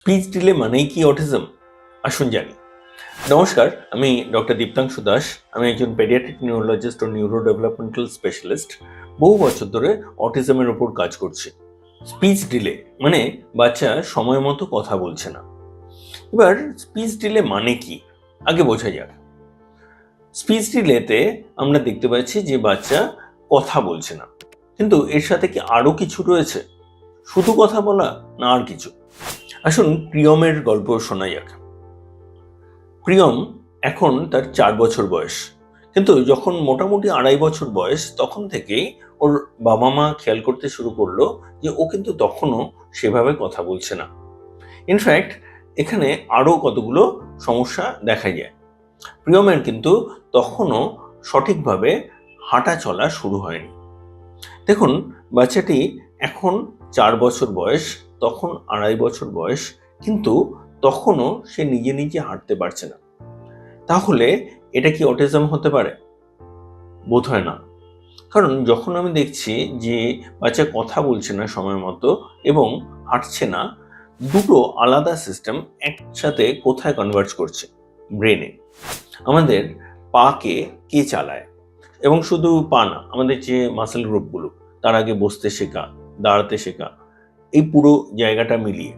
Speech delay মানেই কি autism আসুন জানি। নমস্কার, আমি ডক্টর দীপ্তাংশু দাস। আমি একজন পেডিয়াট্রিক নিউরোলজিস্ট ও নিউরো ডেভেলপমেন্টাল স্পেশালিস্ট বহু বছর ধরে অটিজমের ওপর কাজ করছি। স্পিচ ডিলে মানে বাচ্চা সময় মতো কথা বলছে না। এবার স্পিচ ডিলে মানে কি? আগে বোঝা যাক। স্পিচ ডিলেতে আমরা দেখতে পাচ্ছি যে বাচ্চা কথা বলছে না। কিন্তু এর সাথে কি আরও কিছু রয়েছে? শুধু কথা বলা না আর কিছু? আসুন প্রিয়মের গল্প শোনা যাক প্রিয়ম এখন তার চার বছর বয়স। কিন্তু যখন মোটামুটি আড়াই বছর বয়স, তখন থেকেই ওর বাবা মা খেয়াল করতে শুরু করল যে ও কিন্তু তখনও সেভাবে কথা বলছে না। ইনফ্যাক্ট এখানে আরও কতগুলো সমস্যা দেখা যায়। প্রিয়মের কিন্তু তখনও সঠিকভাবে হাঁটা চলা শুরু হয়নি। দেখুন, বাচ্চাটি এখন চার বছর বয়স, তখন আড়াই বছর বয়স, কিন্তু তখনও সে নিজে নিজে হাঁটতে পারছে না। তাহলে এটা কি অটিজম হতে পারে? বোধ হয় না। কারণ যখন আমি দেখছি যে বাচ্চা কথা বলছে না সময় মতো এবং হাঁটছে না, দুটো আলাদা সিস্টেম একসাথে কোথায় কনভার্জ করছে? ব্রেনে আমাদের পাকে কে চালায়? এবং শুধু পা না, আমাদের যে মাসেল গ্রুপগুলো তার আগে বসতে শেখা দাঁড়াতে শেখা। এই পুরো জায়গাটা মিলিয়ে।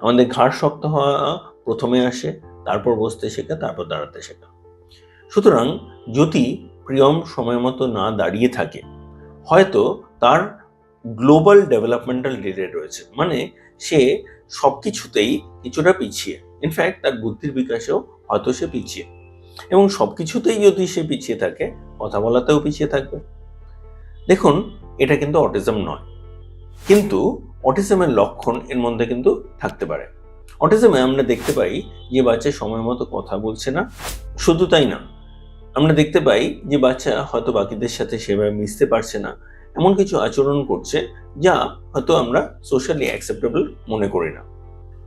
আমাদের ঘাড় শক্ত হওয়া প্রথমে আসে, তারপর বসতে শেখা, তারপর দাঁড়াতে শেখা। সুতরাং যদি প্রিয়ম সময় মতো না দাঁড়িয়ে থাকে, হয়তো তার গ্লোবাল ডেভেলপমেন্টাল ডিলে রয়েছে। মানে সে সব কিছুতেই কিছুটা পিছিয়ে। ইনফ্যাক্ট তার বুদ্ধির বিকাশেও হয়তো সে পিছিয়ে। এবং সব কিছুতেই যদি সে পিছিয়ে থাকে, কথা বলাতেও পিছিয়ে থাকবে। দেখুন, এটা কিন্তু অটিজম নয়। কিন্তু অটিজমের লক্ষণ এর মধ্যে কিন্তু থাকতে পারে। অটিজমে আমরা দেখতে পাই যে বাচ্চা সময় মতো কথা বলছে না, শুধু তাই না, আমরা দেখতে পাই যে বাচ্চা হয়তো বাকিদের সাথে সেভাবে মিশতে পারছে না, এমন কিছু আচরণ করছে যা হয়তো আমরা সোশ্যালি অ্যাকসেপ্টেবল মনে করি না।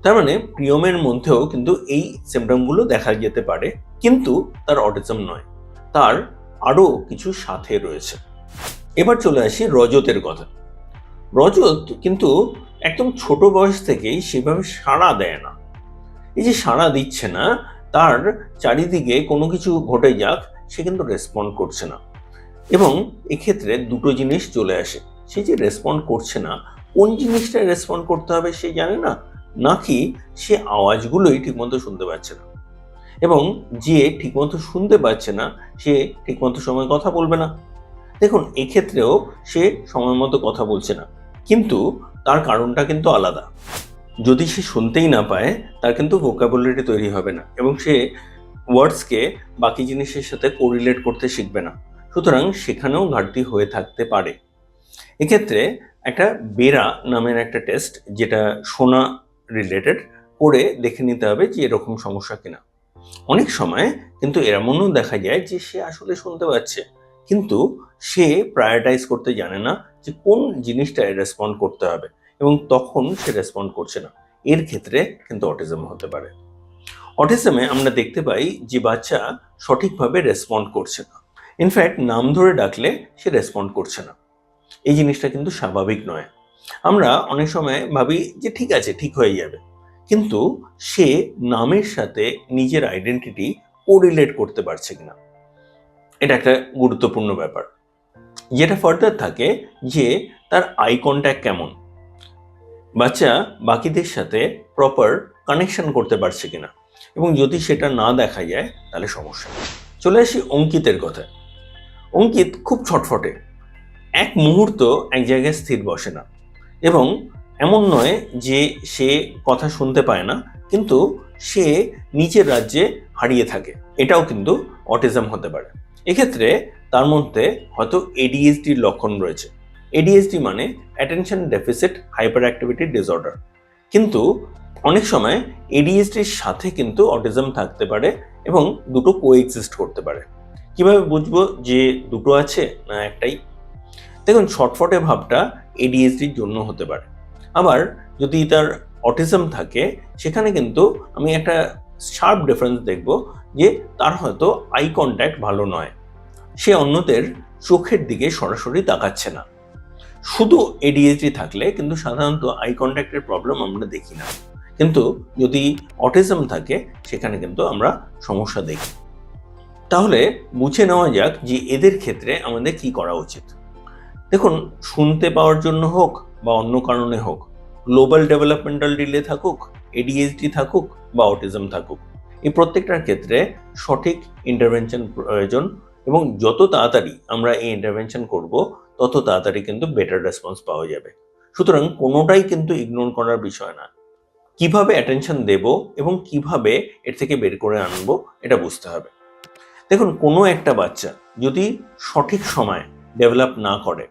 তার মানে প্রিয়মের মধ্যেও কিন্তু এই সিমটমগুলো দেখা যেতে পারে, কিন্তু তার অটিজম নয়, তার আরও কিছু সাথে রয়েছে। এবার চলে আসি রজতের কথা। রজত কিন্তু একদম ছোট বয়স থেকেই সেভাবে সাড়া দেয় না। এই যে সাড়া দিচ্ছে না, তার চারিদিকে কোনো কিছু ঘটে যাক, সে কিন্তু রেসপন্ড করছে না। এবং এক্ষেত্রে দুটো জিনিস চলে আসে। সে যে রেসপন্ড করছে না, কোন জিনিসটা রেসপন্ড করতে হবে সে জানে না, নাকি সে আওয়াজগুলোই ঠিকমতো শুনতে পাচ্ছে না। এবং যে ঠিকমতো শুনতে পাচ্ছে না, সে ঠিকমতো সময় কথা বলবে না। দেখুন, এক্ষেত্রেও সে সময় মতো কথা বলছে না। কিন্তু তার কারণটা কিন্তু আলাদা। যদি সে শুনতেই না পায়, তার কিন্তু ভোকাবুলারি তৈরি হবে না এবং সে ওয়ার্ডসকে বাকি জিনিসের সাথে কোরিলেট করতে শিখবে না। সুতরাং সেখানেও ঘাটতি হয়ে থাকতে পারে। এক্ষেত্রে একটা বেরা নামের একটা টেস্ট যেটা শোনা রিলেটেড করে দেখে নিতে হবে যে এরকম সমস্যা কিনা। অনেক সময় কিন্তু এমনও দেখা যায় যে সে আসলে শুনতে পাচ্ছে। কিন্তু সে প্রায়োরিটাইজ করতে জানে না যে কোন জিনিসটায় রেসপন্ড করতে হবে এবং তখন সে রেসপন্ড করছে না। এর ক্ষেত্রে কিন্তু অটিজম হতে পারে। অটিজমে আমরা দেখতে পাই যে বাচ্চা সঠিকভাবে রেসপন্ড করছে না। ইনফ্যাক্ট নাম ধরে ডাকলে সে রেসপন্ড করছে না। এই জিনিসটা কিন্তু স্বাভাবিক নয়। আমরা অনেক সময় ভাবি যে ঠিক আছে, ঠিক হয়ে যাবে। কিন্তু সে নামের সাথে নিজের আইডেন্টিটি কোরিলেট করতে পারছে কিনা। এটা একটা গুরুত্বপূর্ণ ব্যাপার। যেটা ফার্দার থাকে যে তার আই কন্ট্যাক্ট কেমন? বাচ্চা বাকিদের সাথে প্রপার কানেকশন করতে পারছে কিনা? এবং যদি সেটা না দেখা যায়, তাহলে সমস্যা। চলে আসি অঙ্কিতের কথায়। অঙ্কিত খুব ছটফটে। এক মুহূর্ত এক জায়গায় স্থির বসে না। এবং এমন নয় যে সে কথা শুনতে পায় না, কিন্তু সে নিচের রাজ্যে হারিয়ে থাকে। এটাও কিন্তু অটিজম হতে পারে। এক্ষেত্রে তার মধ্যে হয়তো এডিএসডির লক্ষণ রয়েছে। এডিএসডি মানে attention deficit hyper activity disorder কিন্তু অনেক সময় এডিএসডির সাথে কিন্তু অটিজম থাকতে পারে এবং দুটো কোএক্সিস্ট করতে পারে। কীভাবে বুঝব যে দুটো আছে না একটাই? দেখুন শর্টফটে ভাবটা এডিএসডির জন্য হতে পারে। আবার যদি তার অটিজম থাকে, সেখানে কিন্তু আমি একটা শার্প ডিফারেন্স দেখব যে তার হয়তো আই কন্ট্যাক্ট ভালো নয়। সে অন্যদের চোখের দিকে সরাসরি তাকাচ্ছে না। শুধু এডিএসডি থাকলে কিন্তু সাধারণত আই কন্ট্যাক্টের প্রবলেম আমরা দেখি না। কিন্তু যদি অটিজম থাকে, সেখানে কিন্তু আমরা সমস্যা দেখি। তাহলে বুঝে নেওয়া যাক যে এদের ক্ষেত্রে আমাদের কি করা উচিত। দেখুন, শুনতে পাওয়ার জন্য হোক বা অন্য কারণে হোক গ্লোবাল ডেভেলপমেন্টাল ডিলে থাকুক এডিএইচডি থাকুক বা অটিজম থাকুক এই প্রত্যেকটার ক্ষেত্রে সঠিক ইন্টারভেনশন প্রয়োজন এবং যত তাড়াতাড়ি আমরা এই ইন্টারভেনশন করব, তত তাড়াতাড়ি কিন্তু বেটার রেসপন্স পাওয়া যাবে। সুতরাং কোনোটাই কিন্তু ইগনোর করার বিষয় না। কীভাবে অ্যাটেনশন দেব এবং কীভাবে এর থেকে বের করে আনব, এটা বুঝতে হবে। দেখুন, কোনো একটা বাচ্চা যদি সঠিক সময় ডেভেলপ না করে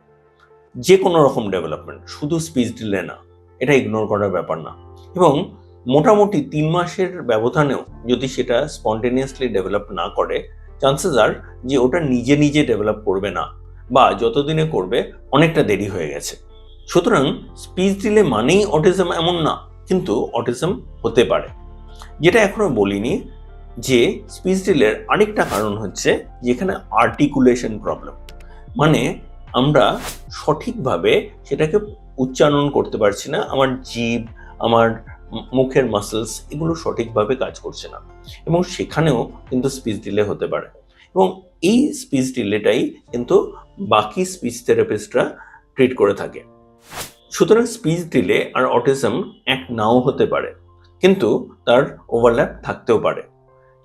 যে কোনো রকম ডেভেলপমেন্ট শুধু স্পিচ ডিলে না, এটা ইগনোর করার ব্যাপার না। এবং মোটামুটি তিন মাসের ব্যবধানেও যদি সেটা স্পন্টেনিয়াসলি ডেভেলপ না করে চান্সেস আর যে ওটা নিজে নিজে ডেভেলপ করবে না বা যতদিনে করবে অনেকটা দেরি হয়ে গেছে। সুতরাং স্পিচ ডিলে মানেই অটিজম এমন না, কিন্তু অটিজম হতে পারে। যেটা এখনও বলিনি যে স্পিচ ডিলের আরেকটা কারণ হচ্ছে যেখানে আর্টিকুলেশন প্রবলেম মানে আমরা সঠিকভাবে সেটাকে উচ্চারণ করতে পারছি না, আমার জীব, আমার মুখের মাসেলস এগুলো সঠিকভাবে কাজ করছে না। এবং সেখানেও কিন্তু স্পিচ ডিলে হতে পারে। এবং এই স্পিচ ডিলেটাই কিন্তু বাকি স্পিচ থেরাপিস্টরা ট্রিট করে থাকে। সুতরাং স্পিচ ডিলে আর অটিজম এক নাও হতে পারে। কিন্তু তার ওভারল্যাপ থাকতেও পারে।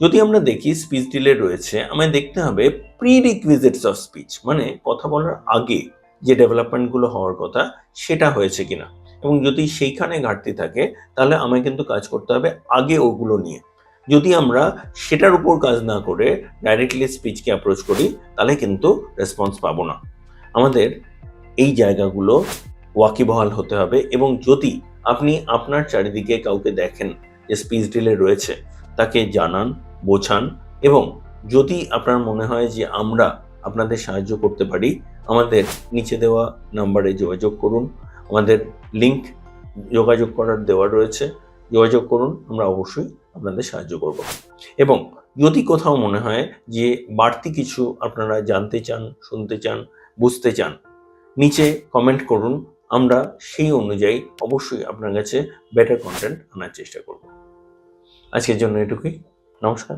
যদি আমরা দেখি স্পিচ ডিলে রয়েছে, আমায় দেখতে হবে প্রি রিকুইজিটস অফ স্পিচ মানে কথা বলার আগে যে ডেভেলপমেন্টগুলো হওয়ার কথা, সেটা হয়েছে কিনা। এবং যদি সেইখানে ঘাটতি থাকে, তাহলে আমায় কিন্তু কাজ করতে হবে আগে ওগুলো নিয়ে। যদি আমরা সেটার উপর কাজ না করে ডাইরেক্টলি স্পিচকে অ্যাপ্রোচ করি, তাহলে কিন্তু রেসপন্স পাবো না। আমাদের এই জায়গাগুলো ওয়াকিবহাল হতে হবে এবং যদি আপনি আপনার চারিদিকে কাউকে দেখেন যে স্পিচ ডিলে রয়েছে, তাকে জানান, বোঝান এবং যদি আপনার মনে হয় যে আমরা আপনাদের সাহায্য করতে পারি, আমাদের নিচে দেওয়া নাম্বারে যোগাযোগ করুন। আমাদের লিংক যোগাযোগ করার দেওয়া রয়েছে। যোগাযোগ করুন, আমরা অবশ্যই আপনাদের সাহায্য করব। এবং যদি কোথাও মনে হয় যে বাড়তি কিছু আপনারা জানতে চান, শুনতে চান, বুঝতে চান, নিচে কমেন্ট করুন, আমরা সেই অনুযায়ী অবশ্যই আপনার কাছে বেটার কন্টেন্ট আনার চেষ্টা করব। আজকের জন্য এটুকুই। নমস্কার।